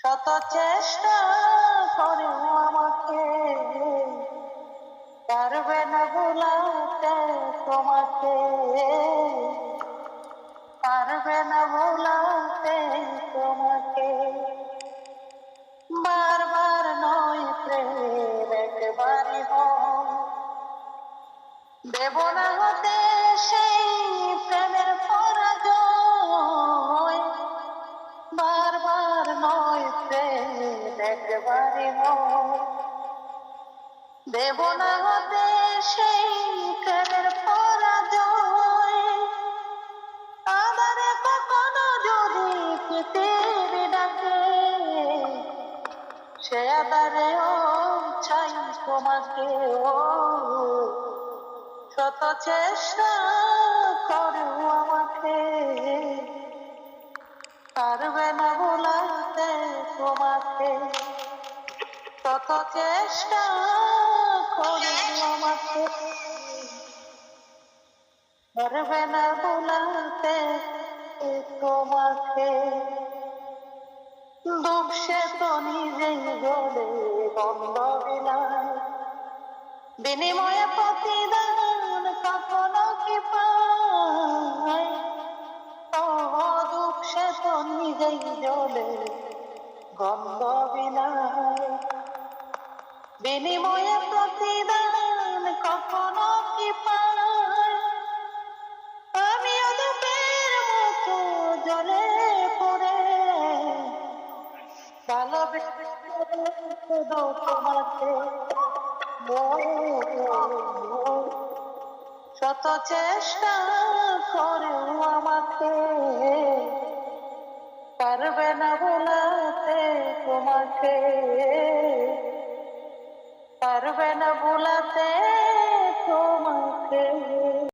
শত চেষ্টা করেও আমাকে। পারবে না ভোলাতে তোমাকে। পারবে না ভোলাতে তোমাকে। বারবার নয় প্রেম, একবারই হয় দেব না হতে সেই দেব না হতে সেই প্রেমের পরাজয়। আবারে কখনো যদি পৃথিবী ডাকে, সে আবারেও চাই তোমাকে। ও শত চেষ্টা করেও আমাকে। পারবে না ভোলাতে তোমাকে। শত চেষ্টা আমাকে পারবে না ভোলাতে তোমাকে। দুঃখ সে তো নিজেই গলে বন্ধ বিলায় বিনিময়ে প্রতিদান কখনো কি পায় ও, দুঃখ সে তো নিজেই জ্বলে গন্ধ বিলায় বিনিময়ে প্রতিদান কখনো কি পায় আমি দুপের মতো জ্বলে পড়ে। ভালোবেসে তোমাকে শত চেষ্টা করেও আমাকে পারবে না ভোলাতে তোমাকে। পারবে না ভুলাতে